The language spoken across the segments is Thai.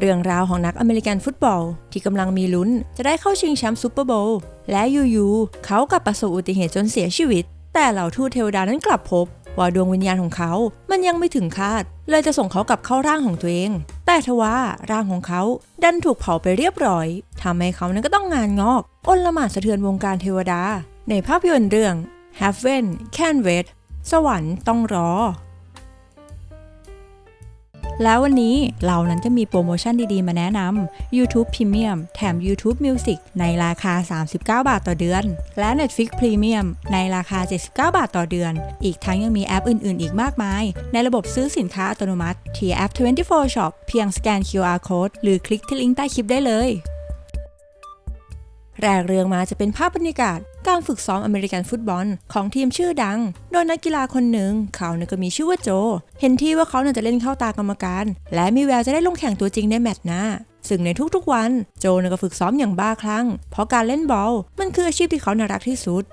เรื่องราวของนักอเมริกันฟุตบอล ที่กำลังมีลุ้น จะได้เข้าชิงแชมป์ซูเปอร์โบว์และอยู่ๆเขากับประสบอุบัติเหตุจนเสียชีวิต แต่เหล่าทูตเทวดานั้นกลับพบ ว่าดวงวิญญาณของเขา มันยังไม่ถึงคาด เลยจะส่งเขากลับเข้าร่างของตัวเอง แต่ทว่าร่างของเขาดันถูกเผาไปเรียบร้อยทำให้เขานั้นก็ต้องงานงอกอ้นละหมาดสะเทือนวงการเทวดา ในภาพยนตร์เรื่อง Heaven Can Wait สวรรค์ต้องรอ แล้ววันนี้เรานั้นก็มีโปรโมชั่นดีๆ มาแนะนำ YouTube Premium แถม YouTube Music ในราคา 39 บาทต่อเดือน และ Netflix Premium ในราคา 79 บาทต่อเดือน อีกทั้งยังมีแอปอื่นๆ อีกมากมาย ในระบบซื้อสินค้าอัตโนมัติที่แอป 24 Shop เพียงสแกน QR Code หรือคลิกที่ลิงก์ใต้คลิปได้เลย แรกเรื่องมาจะเป็นภาพบรรยากาศ การฝึกซ้อมอเมริกันฟุตบอลของทีมชื่อดัง โดยนักกีฬาคนหนึ่งเขาเนี่ยก็มีชื่อว่าโจ เห็นที่ว่าเขาเนี่ยจะเล่นเข้าตากรรมการ และมีแววจะได้ลงแข่งตัวจริงในแมตช์หน้าซึ่งในทุกๆวันโจเนี่ยก็ฝึกซ้อมอย่างบ้าคลั่ง เพราะการเล่นบอลมันคืออาชีพที่เขาน่ารักที่สุด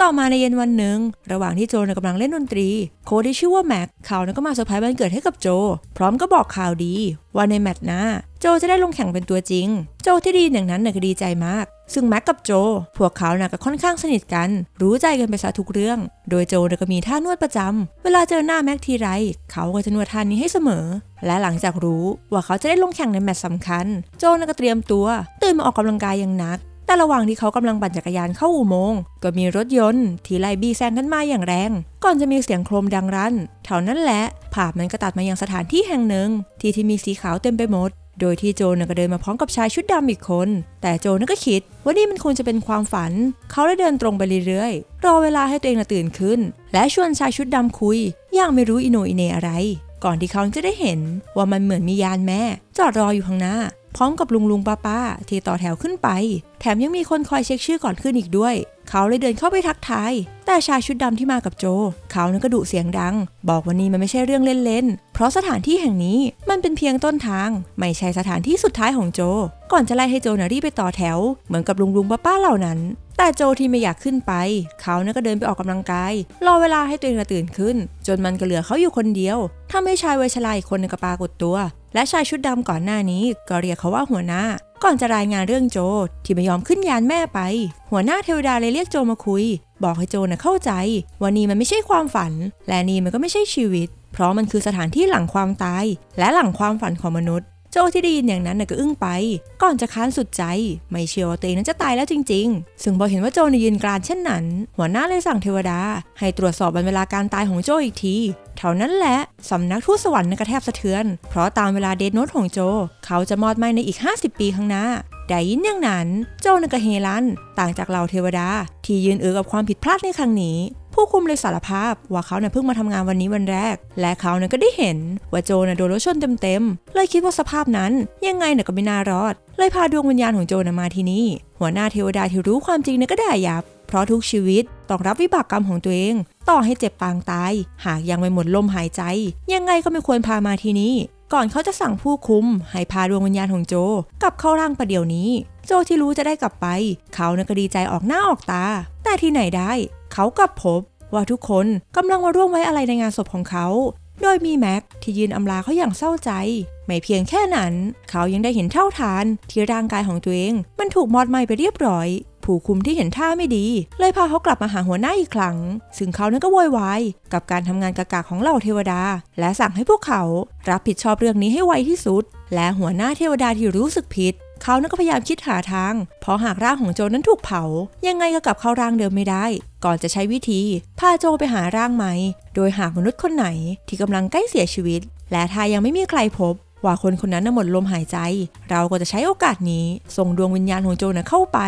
ต่อมาในเย็นวันหนึ่ง ระหว่างที่โจเนี่ยกำลังเล่นดนตรี โคที่ชื่อว่าแม็กเขาเนี่ยก็มาเซอร์ไพรส์วันเกิดให้กับโจ พร้อมก็บอกข่าวดีว่าในแมตช์หน้า โจจะได้ลงแข่งเป็นตัวจริง โจที่ดีอย่างนั้นเนี่ยก็ดีใจมาก ซึ่งแม็กกับโจ พวกเขาน่ะก็ค่อนข้างสนิทกัน รู้ใจกันไปซะทุกเรื่อง โดยโจเนี่ยก็มีท่านวดประจำเวลาเจอหน้าแม็กทีไร เขาก็จะนวดท่านี้ให้เสมอ และหลังจากรู้ว่าเขาจะได้ลงแข่งในแมตช์สำคัญ โจน่ะก็เตรียมตัว ตื่นมาออกกำลังกายอย่างหนักแต่ระหว่างที่เขากำลังปั่นจักรยานเข้าอุโมงค์ก็มีรถยนต์ที่ไล่บี้แซงกันมาอย่างแรง ก่อนจะมีเสียงโครมดังรั่นเท่านั้นแหละภาพมันก็ตัดมายังสถานที่แห่งหนึ่ง ที่ที่มีสีขาวเต็มไปหมด โดยที่โจนก็เดินมาพร้อมกับชายชุดดำอีกคน แต่โจนก็คิดว่านี่มันคงจะเป็นความฝัน เขาเลยเดินตรงไปเรื่อยๆ รอเวลาให้ตัวเองตื่นขึ้น และชวนชายชุดดำคุย อย่างไม่รู้อิโนอิเนอะไร ก่อนที่เขาจะได้เห็นว่ามันเหมือนมียานแม่ จอดรออยู่ข้างหน้า พร้อมกับลุงลุงป้าป้าที่ต่อแถวขึ้นไป แถมยังมีคนคอยเช็คชื่อก่อนขึ้นอีกด้วย เขาเลยเดินเข้าไปทักทาย แต่ชายชุดดำที่มากับโจ เขานั้นก็ดุเสียงดัง บอกว่านี่มันไม่ใช่เรื่องเล่นๆ เพราะสถานที่แห่งนี้มันเป็นเพียงต้นทาง ไม่ใช่สถานที่สุดท้ายของโจ ก่อนจะไล่ให้โจนารีบไปต่อแถว เหมือนกับลุงลุงป้าป้าเหล่านั้น แต่โจที่ไม่อยากขึ้นไป เขานั้นก็เดินไปออกกำลังกาย รอเวลาให้ตัวเองน่ะตื่นขึ้น จนมันก็เหลือเขาอยู่คนเดียวทำให้ชายวัยชราอีกคนหนึงก็ปรากฏตัว และชายชุดดำก่อนหน้านี้ก็เรียกเขาว่าหัวหน้า ก่อนจะรายงานเรื่องโจที่ไม่ยอมขึ้นยานแม่ไป หัวหน้าเทวดาเลยเรียกโจมาคุย บอกให้โจน่ะเข้าใจว่านี่มันไม่ใช่ความฝัน และนี่มันก็ไม่ใช่ชีวิต เพราะมันคือสถานที่หลังความตาย และหลังความฝันของมนุษย์ โจที่ได้ยินอย่างนั้นก็อึ้งไป ก่อนจะค้านสุดใจ ไม่เชื่อว่าตัวเองนั้นจะตายแล้วจริง ๆ ซึ่งพอเห็นว่าโจในยยืนกรานเช่นนั้น หัวหน้าเลยสั่งเทวดา ให้ตรวจสอบวันเวลาการตายของโจอีกทีเท่านั้นแหละ สำนักทูตสวรรค์น่ะก็แทบสะเทือน เพราะตามเวลาเดทโนตของโจ เขาจะมอดไหมในอีก 50 ปีข้างหน้าได้ยินอย่างนั้น โจนกเฮลัน ต่างจากเหล่าเทวดา ที่ยืนเอือกับความผิดพลาดในครั้งนี้ ผู้คุมเลยสารภาพว่าเขาเนี่ยเพิ่งมาทำงานวันนี้วันแรก และเขาเนี่ยก็ได้เห็นว่าโจน่ะโดนรถชนเต็มๆ เลยคิดว่าสภาพนั้นยังไงเนี่ยก็ไม่น่ารอด เลยพาดวงวิญญาณของโจน่ะมาที่นี่ หัวหน้าเทวดาที่รู้ความจริงเนี่ยก็ได้ยับ เพราะทุกชีวิตต้องรับวิบากกรรมของตัวเอง ต่อให้เจ็บปางตาย หากยังไม่หมดลมหายใจ ยังไงก็ไม่ควรพามาที่นี่ก่อนเขาจะสั่งผู้คุม ให้พาดวงวิญญาณของโจกลับเข้าร่างประเดี๋ยวนี้ โจที่รู้จะได้กลับไป เขาเนี่ยก็ดีใจออกหน้าออกตา แต่ที่ไหนได้ เขากลับพบว่าทุกคนกำลังมาร่วมไว้อะไรในงานศพของเขา โดยมีแม็กที่ยืนอำลาเขาอย่างเศร้าใจ ไม่เพียงแค่นั้น เขายังได้เห็นเท่าทานที่ร่างกายของตัวเองมันถูกมอดไหม้ไปเรียบร้อย ผู้คุมที่เห็นท่าไม่ดี เลยพาเขากลับมาหาหัวหน้าอีกครั้ง ซึ่งเขานั้นก็โวยวายกับการทำงานกากาของเหล่าเทวดา และสั่งให้พวกเขา รับผิดชอบเรื่องนี้ให้ไวที่สุด และหัวหน้าเทวดาที่รู้สึกผิด เขานั้นก็พยายามคิดหาทาง เพราะหากร่างของโจนั้นถูกเผา ยังไงก็กลับเข้าร่างเดิมไม่ได้ ก่อนจะใช้วิธีพาโจไปหาร่างใหม่ โดยหากมนุษย์คนไหนที่กำลังใกล้เสียชีวิต และถ้ายังไม่มีใครพบ ว่าคนคนนั้นหมดลมหายใจ เราก็จะใช้โอกาสนี้ ส่งดวงวิญญาณของโจนะเข้าไป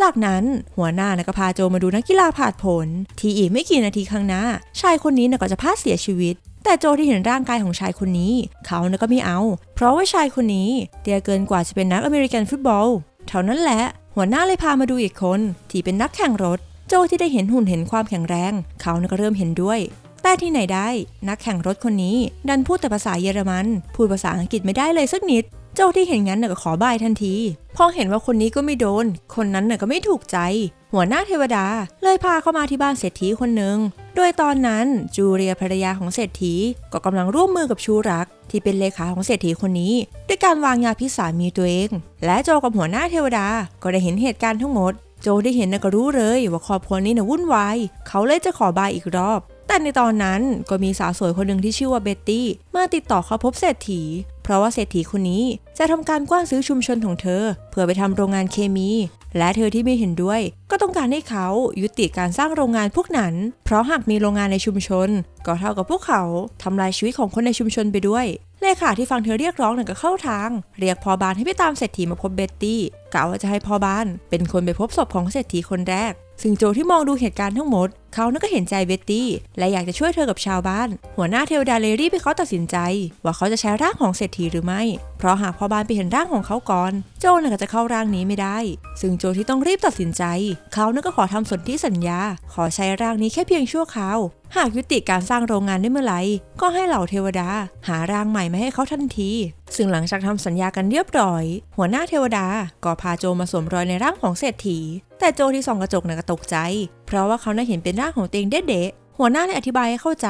จากนั้นหัวหน้านะก็พาโจมาดูนักกีฬาผาดผล ที่อีกไม่กี่นาทีข้างหน้า ชายคนนี้นะก็จะพลาดเสียชีวิต แต่โจที่เห็นร่างกายของชายคนนี้ เขานะก็ไม่เอา เพราะว่าชายคนนี้เตี้ยเกินกว่าจะเป็นนักอเมริกันฟุตบอล เท่านั้นแหละ หัวหน้าเลยพามาดูอีกคน ที่เป็นนักแข่งรถ โจที่ได้เห็นหุ่นเห็นความแข็งแรง เขานะก็เริ่มเห็นด้วย แต่ที่ไหนได้ นักแข่งรถคนนี้ ดันพูดแต่ภาษาเยอรมัน พูดภาษาอังกฤษไม่ได้เลยสักนิด โจที่เห็นงั้นน่ะก็ขอบายทันที พอเห็นว่าคนนี้ก็ไม่โดน คนนั้นน่ะก็ไม่ถูกใจ หัวหน้าเทวดา เลยพาเข้ามาที่บ้านเศรษฐีคนหนึ่ง โดยตอนนั้นจูเลียภรรยาของเศรษฐีก็กำลังร่วมมือกับชูรัก ที่เป็นเลขาของเศรษฐีคนนี้ ด้วยการวางยาพิษสามีตัวเอง และโจกับหัวหน้าเทวดาก็ได้เห็นเหตุการณ์ทั้งหมด โจได้เห็นน่ะก็รู้เลยว่าครอบครัวนี้น่ะวุ่นวายเขาเลยจะขอบายอีกรอบแต่ในตอนนั้นก็มีสาวสวยคนหนึ่งที่ชื่อว่าเบ็ตตี้มาติดต่อเขาพบเศรษฐี เพราะว่าเศรษฐีคนนี้จะทำการกว้านซื้อชุมชนของเธอ เพื่อไปทำโรงงานเคมี และเธอที่ไม่เห็นด้วย ก็ต้องการให้เขายุติการสร้างโรงงานพวกนั้น เพราะหากมีโรงงานในชุมชน ก็เท่ากับพวกเขาทำลายชีวิตของคนในชุมชนไปด้วยเลขาที่ฟังเธอเรียกร้องนั่นก็เข้าทาง เรียกพอบานให้ไปตามเศรษฐีมาพบเบ็ตตี้กะว่าจะให้พอบานเป็นคนไปพบศพของเศรษฐีคนแรก ซึ่งโจที่มองดูเหตุการณ์ทั้งหมด เขานั่นก็เห็นใจเบตตี้ และอยากจะช่วยเธอกับชาวบ้าน หัวหน้าเทวดาเลรี่ไปเขาตัดสินใจ ว่าเขาจะใช้ร่างของเศรษฐีหรือไม่ เพราะหากพ่อบ้านไปเห็นร่างของเขาก่อน โจน่ะก็จะเข้าร่างนี้ไม่ได้ ซึ่งโจที่ต้องรีบตัดสินใจ เขานั่นก็ขอทำสนธิสัญญา ขอใช้ร่างนี้แค่เพียงชั่วคราวหากยุติการสร้างโรงงานได้เมื่อไหร่ ก็ให้เหล่าเทวดา หาร่างใหม่มาให้เขาทันที ซึ่งหลังจากทำสัญญากันเรียบร้อย หัวหน้าเทวดาก็พาโจมาสวมรอยในร่างของเศรษฐี แต่โจที่ส่องกระจกนะก็ตกใจ เพราะว่าเขาน่าเห็นเป็นร่างของตัวเองเด็ดๆหัวหน้าเลยอธิบายให้เข้าใจ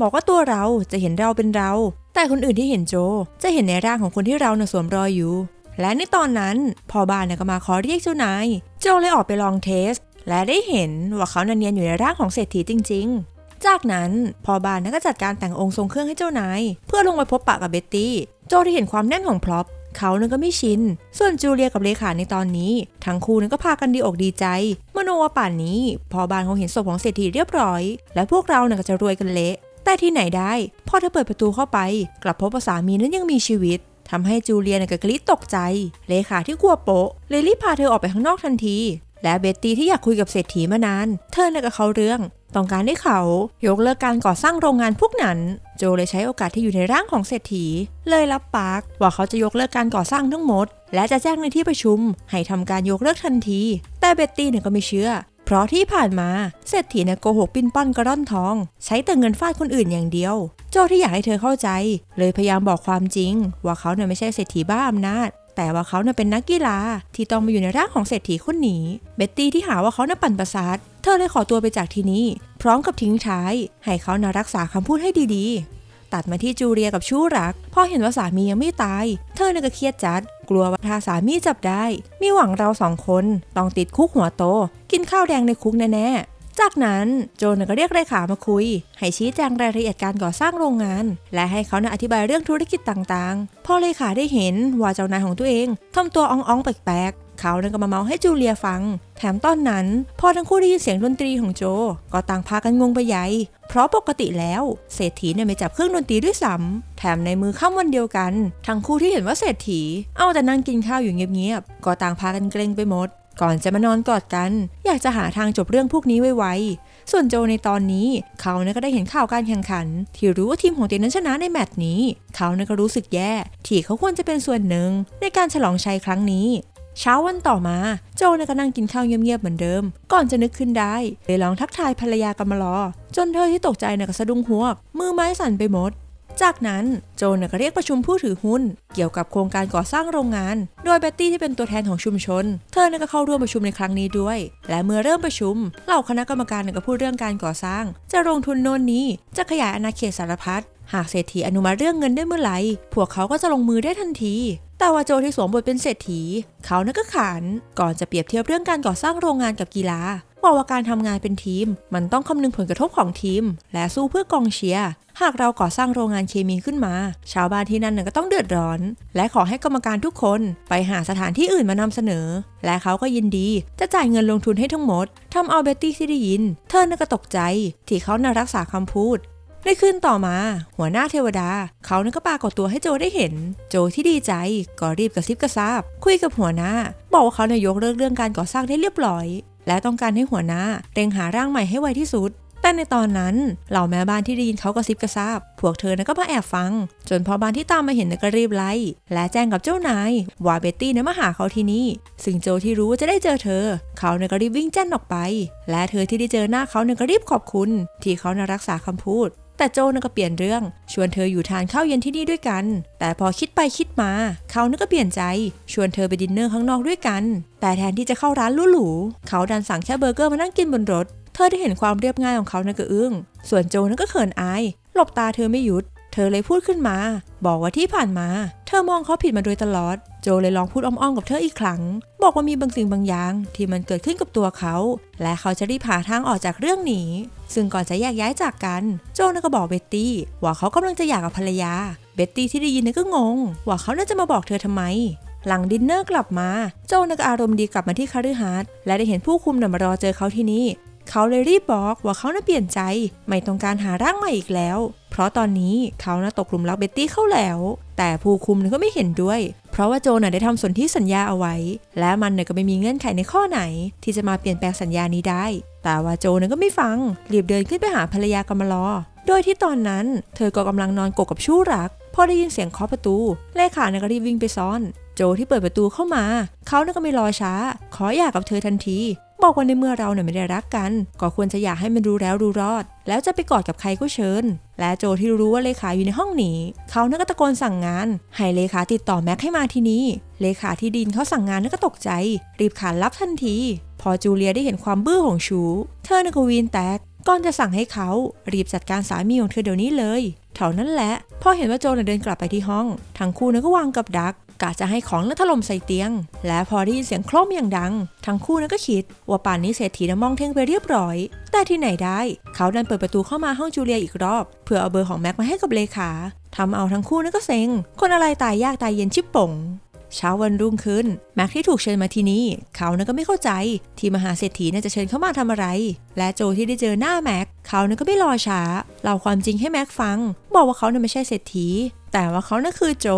บอกว่าตัวเราจะเห็นเราเป็นเรา แต่คนอื่นที่เห็นโจ จะเห็นในร่างของคนที่เราน่ะสวมรอยอยู่ และในตอนนั้นพ่อบ้านน่ะก็มาขอเรียกเจ้านายโจเลยออกไปลองเทส และได้เห็นว่าเขานันเนียนอยู่ในร่างของเศรษฐีจริง ๆจากนั้นพ่อบ้านก็จัดการแต่งองค์ทรงเครื่องให้เจ้านาย เพื่อลงไปพบปะกับเบ็ตตี้ โจที่เห็นความแน่นของพร็อพ เขานั้นก็ไม่ชิน ส่วนจูเลียกับเลขาในตอนนี้ ทั้งคู่นั้นก็พากันดีอกดีใจเมื่อโนว่าป่านนี้ พอบ้านคงเห็นศพของเศรษฐีเรียบร้อย และพวกเราเนี่ยก็จะรวยกันเละ แต่ที่ไหนได้ พอเธอเปิดประตูเข้าไป กลับพบว่าสามีนั้นยังมีชีวิตทำให้จูเลียเนี่ยก็กรี๊ดตกใจ เลขาที่กลัวโป๊ะเลยรีบพาเธอออกไปข้างนอกทันที และเบตตี้ที่อยากคุยกับเศรษฐีมานาน เธอเนี่ยกับเขาเรื่อง ต้องการให้เขายกเลิกการก่อสร้างโรงงานพวกนั้น โจเลยใช้โอกาสที่อยู่ในร่างของเศรษฐี เลยรับปากว่าเขาจะยกเลิกการก่อสร้างทั้งหมด และจะแจ้งในที่ประชุม ให้ทำการยกเลิกทันที แต่เบตตี้เนี่ยก็ไม่เชื่อ เพราะที่ผ่านมาเศรษฐีเนี่ยโกหกปิ้นป้อนกระร่อนทอง ใช้แต่เงินฟาดคนอื่นอย่างเดียว โจที่อยากให้เธอเข้าใจ เลยพยายามบอกความจริง ว่าเขาเนี่ยไม่ใช่เศรษฐีบ้าอำนาจ แต่ว่าเขาเนี่ยเป็นนักกีฬาที่ต้องมาอยู่ในร่างของเศรษฐีคนนี้ เบ็ตตี้ที่หาว่าเขาน่ะปั่นประสาท เธอเลยขอตัวไปจากที่นี่ พร้อมกับทิ้งท้าย ให้เขาน่ะรักษาคำพูดให้ดีๆ ตัดมาที่จูเลียกับชู้รัก พอเห็นว่าสามียังไม่ตาย เธอเนี่ยก็เครียดจัด กลัวว่าถ้าสามีจับได้ มีหวังเราสองคนต้องติดคุกหัวโต กินข้าวแดงในคุกแน่ๆ จากนั้นโจนก็เรียกเลขามาคุย ให้ชี้แจงรายละเอียดการก่อสร้างโรงงาน และให้เขานะอธิบายเรื่องธุรกิจต่างๆ พอเลขาได้เห็นว่าเจ้านายของตัวเองทำตัวอ่องๆแปลกๆ เขาเนี่ยก็มาเมาให้จูเลียฟัง แถมตอนนั้นพอทั้งคู่ได้ยินเสียงดนตรีของโจ ก็ต่างพากันงงไปใหญ่ เพราะปกติแล้วเศรษฐีเนี่ยไม่จับเครื่องดนตรีด้วยซ้ำแถมในมือค่ำวันเดียวกัน ทั้งคู่ที่เห็นว่าเศรษฐี เอาแต่นั่งกินข้าวอยู่เงียบๆ ก็ต่างพากันเกรงไปหมด ก่อนจะมานอนกอดกัน อยากจะหาทางจบเรื่องพวกนี้ไวๆ ส่วนโจในตอนนี้ เขาเนี่ยก็ได้เห็นข่าวการแข่งขัน ที่รู้ว่าทีมของตัวเองนั้นชนะในแมตช์นี้ เขาเนี่ยก็รู้สึกแย่ ที่เขาควรจะเป็นส่วนหนึ่ง ในการฉลองชัยครั้งนี้ เช้าวันต่อมา โจนก็นั่งกินข้าวเงียบๆเหมือนเดิม ก่อนจะนึกขึ้นได้เลยลองทักทายภรรยากำมารอจนเธอที่ตกใจเนี่ยก็สะดุ้งหัวมือไม้สั่นไปหมด จากนั้นโจนเนก็เรียกประชุมผู้ถือหุ้น เกี่ยวกับโครงการก่อสร้างโรงงาน โดยเบตตี้ที่เป็นตัวแทนของชุมชน เธอเนก็เข้าร่วมประชุมในครั้งนี้ด้วย และเมื่อเริ่มประชุม เหล่าคณะกรรมการเนก็พูดเรื่องการก่อสร้าง จะลงทุนโน่นนี้ จะขยายอาณาเขตสารพัด หากเศรษฐีอนุมัติเรื่องเงินได้เมื่อไหร่ พวกเขาก็จะลงมือได้ทันทีแต่ว่าโจที่สวมบทเป็นเศรษฐี เขานี่ยก็ขานก่อนจะเปรียบเทียบเรื่องการก่อสร้างโรงงานกับกีฬา บอกว่าการทำงานเป็นทีม มันต้องคำนึงผลกระทบของทีม และสู้เพื่อกองเชียร์หากเราก่อสร้างโรงงานเคมีขึ้นมา ชาวบ้านที่นั่นก็ต้องเดือดร้อน และขอให้กรรมการทุกคนไปหาสถานที่อื่นมานำเสนอ และเขาก็ยินดีจะจ่ายเงินลงทุนให้ทั้งหมดทำเอาเบตตี้ที่ได้ยิน เธอน่ก็ตกใจ ที่เขาน่ะรักษาคำพูด ในคืนต่อมา หัวหน้าเทวดา เขานั้นก็ปรากฏตัวให้โจได้เห็น โจที่ดีใจก็รีบกระซิบกระซาบ คุยกับหัวหน้า บอกว่าเขานายยกเลิกเรื่องการก่อสร้างได้เรียบร้อย และต้องการให้หัวหน้าเร่งหาร่างใหม่ให้ไวที่สุด แต่ในตอนนั้นเหล่าแม่บ้านที่ได้ยินเขากระซิบกระซาบ พวกเธอนั้นก็มาแอบฟัง จนพอบ้านที่ตามมาเห็นนะก็รีบไล่และแจ้งกับเจ้านายว่าเบตตี้นั่นมาหาเขาที่นี่ซึ่งโจที่รู้ว่าจะได้เจอเธอ เขาเนี่ยก็รีบวิ่งแจ้นออกไป และเธอที่ได้เจอหน้าเขาเนี่ยก็รีบขอบคุณ ที่เขานะรักษาคำพูด แต่โจน่ะก็เปลี่ยนเรื่อง ชวนเธออยู่ทานข้าวเย็นที่นี่ด้วยกัน แต่พอคิดไปคิดมา เขาน่ะก็เปลี่ยนใจ ชวนเธอไปดินเนอร์ข้างนอกด้วยกัน แต่แทนที่จะเข้าร้านหรูๆเขาดันสั่งแค่เบอร์เกอร์มานั่งกินบนรถ เธอได้เห็นความเรียบง่ายของเขาน่ะก็อึ้ง ส่วนโจน่ะก็เขินอาย หลบตาเธอไม่หยุด เธอเลยพูดขึ้นมา บอกว่าที่ผ่านมา เธอมองเขาผิดมาโดยตลอด โจเลยลองพูดอ้อมๆกับเธออีกครั้ง บอกว่ามีบางสิ่งบางอย่างที่มันเกิดขึ้นกับตัวเขา และเขาจะรีบหาทางออกจากเรื่องนี้ ซึ่งก่อนจะแยกย้ายจากกัน โจน่ะก็บอกเบ็ตตี้ว่าเขากำลังจะหย่ากับภรรยา เบ็ตตี้ที่ได้ยินน่ก็งง ว่าเขาน่าจะมาบอกเธอทำไมหลังดินเนอร์กลับมา โจน่ะก็อารมณ์ดีกลับมาที่คาริฮาร์ดและได้เห็นผู้คุมน่ะมารอเจอเขาที่นี่ เขาเลยรีบบอกว่าเขาน่ะเปลี่ยนใจ ไม่ต้องการหาร่างใหม่อีกแล้ว เพราะตอนนี้เขาน่ะตกหลุมรักเบ็ตตี้เข้าแล้ว แต่ผู้คุมน่ก็ไม่เห็นด้วย เพราะว่าโจน่ะได้ทำสนธิสัญญาเอาไว้ และมันน่ะก็ไม่มีเงื่อนไขในข้อไหน ที่จะมาเปลี่ยนแปลงสัญญานี้ได้ แต่ว่าโจน่ะก็ไม่ฟัง รีบเดินขึ้นไปหาภรรยากำมารอโดยที่ตอนนั้น เธอก็กำลังนอนกกกับชู้รัก พอได้ยินเสียงเคาะประตู เลขาเนี่ยก็รีบวิ่งไปซ่อน โจที่เปิดประตูเข้ามา เขาเนี่ยก็ไม่รอช้า ขอหย่ากับเธอทันที บอกว่าในเมื่อเราเนี่ยไม่ได้รักกัน ก็ควรจะอยากให้มันรู้แล้วรู้รอด แล้วจะไปกอดกับใครก็เชิญ และโจที่รู้ว่าเลขาอยู่ในห้องหนีเขาเนี่ยก็ตะโกนสั่งงาน ให้เลขาติดต่อแม็กให้มาที่นี่ เลขาที่ดินเขาสั่งงานเนี่ยก็ตกใจ รีบขานรับทันที พอจูเลียได้เห็นความบื้อของชู เธอเนี่ยก็วีนแตกก่อนจะสั่งให้เขารีบจัดการสามีของเธอเดี๋ยวนี้เลยเท่านั้นแหละพอเห็นว่าโจนเดินกลับไปที่ห้อง ทั้งคู่นั้นก็วางกับดัก กะจะให้ของนั้นถล่มใส่เตียง และพอได้ยินเสียงโครมอย่างดัง ทั้งคู่นั้นก็คิด ว่าป่านนี้เศรษฐีนะมองเท่งไปเรียบร้อย แต่ที่ไหนได้ เขาดันเปิดประตูเข้ามาห้องจูเลียอีกรอบ เพื่อเอาเบอร์ของแม็กมาให้กับเลขาทำเอาทั้งคู่นั้นก็เซ็ง คนอะไรตายยากตายเย็นชิบป่ง เช้าวันรุ่งขึ้นแม็กที่ถูกเชิญมาที่นี่เขานั้นก็ไม่เข้าใจที่มหาเศรษฐีน่าจะเชิญเข้ามาทำอะไร และโจที่ได้เจอหน้าแม็กเขานั้นก็ไม่รอช้าเล่าความจริงให้แม็กฟัง บอกว่าเขานั้นไม่ใช่เศรษฐี แต่ว่าเขานั้นคือโจ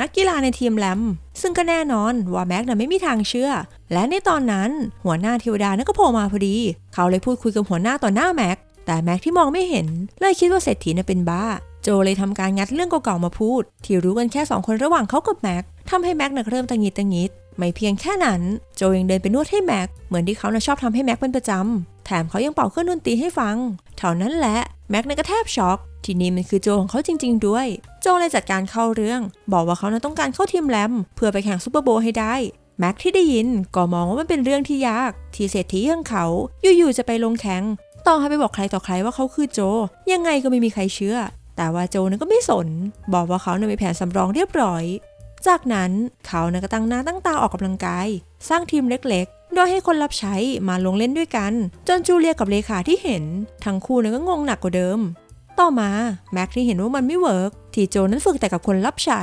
นักกีฬาในทีมแลมซึ่งก็แน่นอนว่าแม็กน่ะไม่มีทางเชื่อ และในตอนนั้นหัวหน้าเทวดานั้นก็โผล่มาพอดี เขาเลยพูดคุยกับหัวหน้าต่อหน้าแม็กแต่แม็กที่มองไม่เห็นเลยคิดว่าเศรษฐีน่ะเป็นบ้า โจเลยทำการงัดเรื่องเก่าๆมาพูด ที่รู้กันแค่สองคนระหว่างเขากับแม็ก ทำให้แม็กน่ะเริ่มตังหิดตังหิดไม่เพียงแค่นั้น โจยังเดินไปนวดให้แม็ก เหมือนที่เขาน่ะชอบทำให้แม็กเป็นประจำ แถมเขายังเป่าเครื่องดนตรีให้ฟัง เท่านั้นแหละ แม็กน่ะก็แทบช็อก ทีนี้มันคือโจของเขาจริง ๆ ด้วย โจเลยจัดการเข้าเรื่อง บอกว่าเขาน่ะต้องการเข้าทีมแลมเพื่อไปแข่งซูเปอร์โบว์ให้ได้ แม็กที่ได้ยินก็มองว่ามันเป็นเรื่องที่ยาก ที่เศรษฐีอย่างเขา อยู่ๆจะไปลงแข่งต่อให้ไปบอกใครต่อใครว่าเขาคือโจ ยังไงก็ไม่มีใครเชื่อ แต่ว่าโจนั้นก็ไม่สน บอกว่าเขาเนี่ยมีแผนสำรองเรียบร้อย จากนั้นเขานี่ยก็ตั้งหน้าตั้งตาออกกำลังกาย สร้างทีมเล็กๆ โดยให้คนรับใช้มาลงเล่นด้วยกัน จนจูเลียกับเลขาที่เห็น ทั้งคู่นี่ยก็งงหนักกว่าเดิม ต่อมาแม็กที่เห็นว่ามันไม่เวิร์กที่โจนั้นฝึกแต่กับคนรับใช้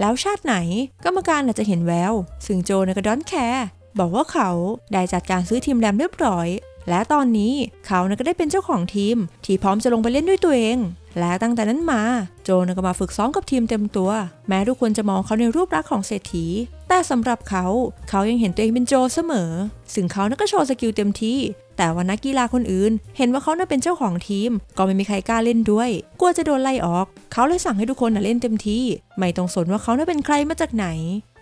แล้วชาติไหนกรรมการอาจจะเห็นแววซึ่งโจนก็ดอนแคร์บอกว่าเขาได้จัดการซื้อทีมแรมเรียบร้อย และตอนนี้เขานะก็ได้เป็นเจ้าของทีม ที่พร้อมจะลงไปเล่นด้วยตัวเอง และตั้งแต่นั้นมาโจนก็มาฝึกซ้อมกับทีมเต็มตัว แม้ทุกคนจะมองเขาในรูปลักษณ์ของเศรษฐี แต่สำหรับเขาเขายังเห็นตัวเองเป็นโจเสมอ ซึ่งเขานะก็โชว์สกิลเต็มที่ แต่ว่านักกีฬาคนอื่น เห็นว่าเขาน่ะเป็นเจ้าของทีม ก็ไม่มีใครกล้าเล่นด้วย กลัวจะโดนไล่ออก เขาเลยสั่งให้ทุกคนน่ะเล่นเต็มที่ ไม่ต้องสนว่าเขาน่ะเป็นใครมาจากไหน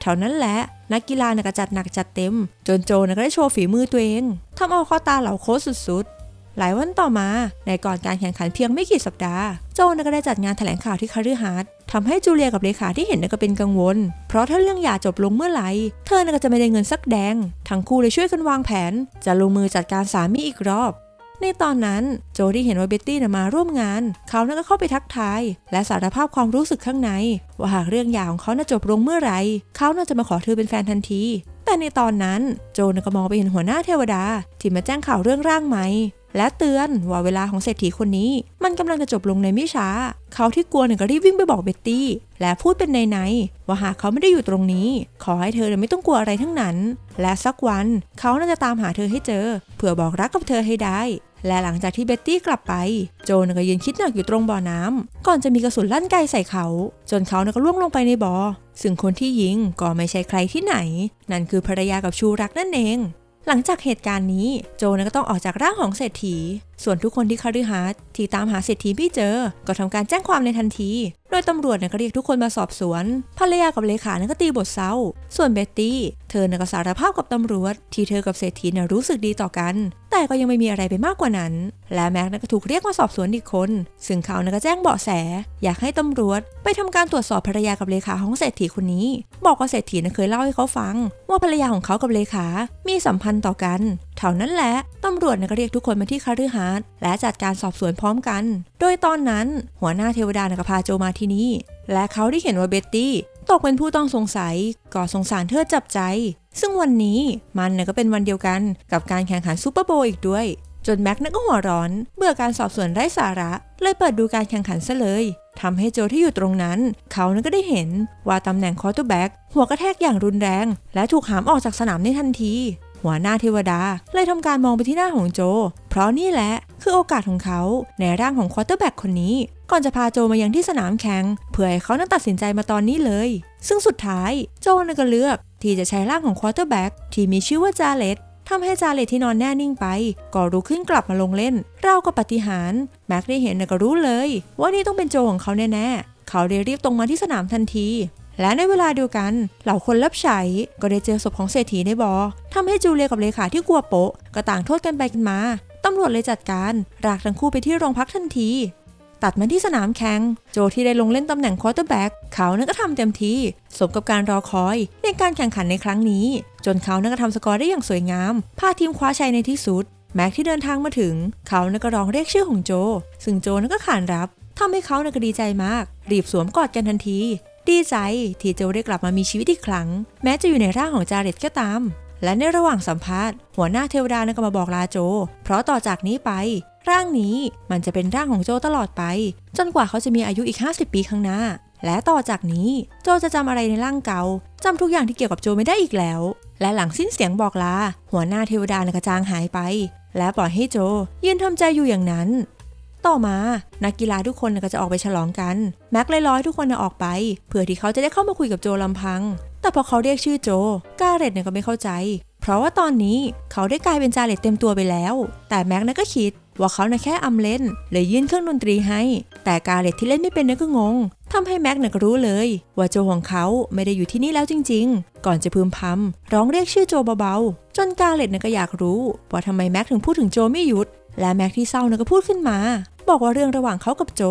เท่านั้นแหละนักกีฬาน่ะก็จัดหนักจัดเต็ม จนโจน่ะก็ได้โชว์ฝีมือตัวเองทำเอาข้อตาเหล่าโค้ชสุดๆ หลายวันต่อมา ในก่อนการแข่งขันเพียงไม่กี่สัปดาห์ โจนก็ได้จัดงานแถลงข่าวที่คาริฮาร์ดทำให้จูเลียกับเลขาที่เห็นน่ะก็เป็นกังวล เพราะถ้าเรื่องหย่าจบลงเมื่อไหร่ เธอก็จะไม่ได้เงินสักแดง ทั้งคู่เลยช่วยกันวางแผน จะลงมือจัดการสามีอีกรอบ ในตอนนั้นโจที่เห็นว่าเบ็ตตี้มาร่วมงาน เขาน่ะก็เข้าไปทักทาย และสารภาพความรู้สึกข้างใน ว่าหากเรื่องหย่าของเขาน่ะจบลงเมื่อไหร่เขาน่าจะมาขอเธอเป็นแฟนทันทีแต่ในตอนนั้นโจนก็มองไปเห็นหัวหน้าเทวดา ที่มาแจ้งข่าวเรื่องร่างไหม และเตือนว่าเวลาของเศรษฐีคนนี้ มันกำลังจะจบลงในไม่ช้า เขาที่กลัวเนี่ยก็รีบวิ่งไปบอกเบ็ตตี้ และพูดเป็นในในว่าหากเขาไม่ได้อยู่ตรงนี้ ขอให้เธอเนี่ยไม่ต้องกลัวอะไรทั้งนั้น และสักวันเขาน่าจะตามหาเธอให้เจอ เพื่อบอกรักกับเธอให้ได้ และหลังจากที่เบ็ตตี้กลับไป โจนก็ยืนคิดหนักอยู่ตรงบ่อน้ำก่อนจะมีกระสุนลั่นไกลใส่เขา จนเขาน่ะก็ล่วงลงไปในบ่อซึ่งคนที่ยิงก็ไม่ใช่ใครที่ไหน นั่นคือภรรยากับชูรักนั่นเอง หลังจากเหตุการณ์นี้โจนก็ต้องออกจากร่างของเศรษฐี ส่วนทุกคนที่คาริฮาร์ที่ตามหาเศรษฐีไม่เจอ ก็ทำการแจ้งความในทันที โดยตำรวจเนี่ยก็เรียกทุกคนมาสอบสวน ภรรยากับเลขาเนี่ยก็ตีบทเศร้า ส่วนเบ็ตตี้ เธอเนี่ยก็สารภาพกับตำรวจ ที่เธอกับเศรษฐีเนี่ยรู้สึกดีต่อกัน แต่ก็ยังไม่มีอะไรไปมากกว่านั้น และแม็กซ์นั้นก็ถูกเรียกมาสอบสวนอีกคน ซึ่งเขานั้นก็แจ้งเบาะแส อยากให้ตำรวจ ไปทำการตรวจสอบภรรยากับเลขาของเศรษฐีคนนี้ บอกว่าเศรษฐีนั้นเคยเล่าให้เขาฟัง ว่าภรรยาของเขากับเลขา มีสัมพันธ์ต่อกัน เท่านั้นแหละตำรวจก็เรียกทุกคนมาที่คฤหาสน์และจัดการสอบสวนพร้อมกัน โดยตอนนั้นหัวหน้าเทวดานก็พาโจมาที่นี่ และเขาได้เห็นว่าเบ็ตตี้ตกเป็นผู้ต้องสงสัยก่อสงสารเธอจับใจ ซึ่งวันนี้มันเนี่ยก็เป็นวันเดียวกันกับการแข่งขันซูเปอร์โบอีกด้วย จนแม็กซ์นั้นก็หัวร้อน เบื่อการสอบสวนไร้สาระ เลยเปิดดูการแข่งขันซะเลยทำให้โจที่อยู่ตรงนั้น เขานั้นก็ได้เห็นว่าตำแหน่งคอร์เตอร์แบ็กหัวกระแทกอย่างรุนแรง และถูกหามออกจากสนามในทันที หัวหน้าเทวดา เลยทำการมองไปที่หน้าของโจ เพราะนี่แหละ คือโอกาสของเขาในร่างของควอเตอร์แบ็กคนนี้ ก่อนจะพาโจมายังที่สนามแข่งเพื่อให้เขานั้นตัดสินใจมาตอนนี้เลย ซึ่งสุดท้ายโจนั้นก็เลือก ที่จะใช้ร่างของควอเตอร์แบ็กที่มีชื่อว่าจาเลตทำให้จาเลตที่นอนแน่นิ่งไป ก็รู้ขึ้นกลับมาลงเล่นเรากับปฏิหารแม็กได้เห็นน่ะก็รู้เลย ว่านี่ต้องเป็นโจของเขาแน่ๆเขาเลยรีบตรงมาที่สนามทันที และในเวลาเดียวกัน เหล่าคนรับใช้ก็ได้เจอศพของเศรษฐีในบอ่อทำให้จูเลียกับเลขาที่กลัวโปะก็ต่างโทษกันไปกันมาตำรวจเลยจัดการรากทั้งคู่ไปที่โรงพักทันที ตัดมาที่สนามแข่งโจที่ได้ลงเล่นตำแหน่งควอเตอร์แบ็กเขานั้นก็ทำเต็มที่สมกับการรอคอยในการแข่งขันในครั้งนี้ จนเขานั้นก็ทำสกอร์ได้อย่างสวยงามพาทีมคว้าชัยในที่สุดแม็กที่เดินทางมาถึง เขานั้นก็ร้องเรียกชื่อของโจ ซึ่งโจนั้นก็ขานรับทำให้เขานั้นก็ดีใจมาก รีบสวมกอดกันทันที ดีใจที่โจได้กลับมามีชีวิตอีกครั้ง แม้จะอยู่ในร่างของจาเร็ตก็ตาม และในระหว่างสัมภาษณ์หัวหน้าเทวดานั้นก็มาบอกลาโจ เพราะต่อจากนี้ไป ร่างนี้มันจะเป็นร่างของโจตลอดไป จนกว่าเขาจะมีอายุอีก 50 ปีข้างหน้า และต่อจากนี้โจจะจำอะไรในร่างเก่าจำทุกอย่างที่เกี่ยวกับโจไม่ได้อีกแล้ว และหลังสิ้นเสียงบอกลาหัวหน้าเทวดานกระจางหายไป และปล่อยให้โจยืนทำใจอยู่อย่างนั้น ต่อมา นักกีฬาทุกคนก็จะออกไปฉลองกัน แม็กเลยร้อยทุกคนออกไป เพื่อที่เขาจะได้เข้ามาคุยกับโจลำพัง แต่พอเขาเรียกชื่อโจ กาเรตเนี่ยก็ไม่เข้าใจ เพราะว่าตอนนี้เขาได้กลายเป็นจาเรตเต็มตัวไปแล้ว แต่แม็กน่ะก็คิดว่าเขาน่ะแค่อำเล่นเลยยื่นเครื่องดนตรีให้ แต่กาเรตที่เล่นไม่เป็นน่ะก็งงทำให้แม็กน่ะก็รู้เลย ว่าโจของเขาไม่ได้อยู่ที่นี่แล้วจริง ๆ ก่อนจะพึมพำร้องเรียกชื่อโจเบาๆ จนกาเรตน่ะก็อยากรู้ ว่าทำไมแม็กถึงพูดถึงโจไม่หยุด และแม็กที่เศร้าน่ะก็พูดขึ้นมา บอกว่าเรื่องระหว่างเขากับโจ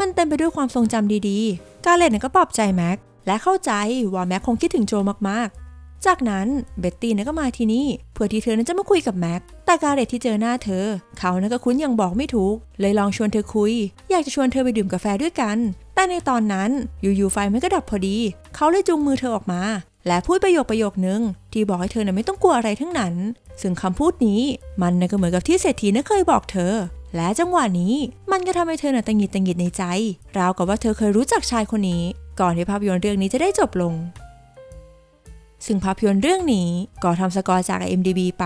มันเต็มไปด้วยความทรงจำดีๆ กาเรตน่ะก็ปลอบใจแม็กและเข้าใจว่าแม็กคงคิดถึงโจมากๆ จากนั้นเบ็ตตี้น่ะก็มาที่นี่เพื่อที่เธอนั้นจะมาคุยกับแม็ก แต่กาเรตที่เจอหน้าเธอ เขาน่ะก็คุ้นยังบอกไม่ถูก เลยลองชวนเธอคุย อยากจะชวนเธอไปดื่มกาแฟด้วยกัน แต่ในตอนนั้นอยู่ๆไฟมันก็ดับพอดี เขาเลยจูงมือเธอออกมา และพูดประโยคประโยคนึงที่บอกให้เธอน่ะไม่ต้องกลัวอะไรทั้งนั้น ซึ่งคำพูดนี้มันน่ะก็เหมือนกับที่เศรษฐีน่ะเคยบอกเธอ และจังหวะนี้มันก็ทำให้เธอหน่ะตังหิดตังหิดในใจ ราวกับว่าเธอเคยรู้จักชายคนนี้ ก่อนที่ภาพยนตร์เรื่องนี้จะได้จบลง ซึ่งภาพยนตร์เรื่องนี้ก็ทำสกอร์จาก IMDb ไป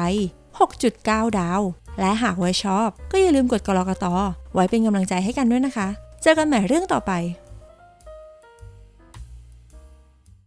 6.9 ดาว และหากว่าชอบ ก็อย่าลืมกดกรอกตอไว้เป็นกำลังใจให้กันด้วยนะคะ เจอกันใหม่เรื่องต่อไป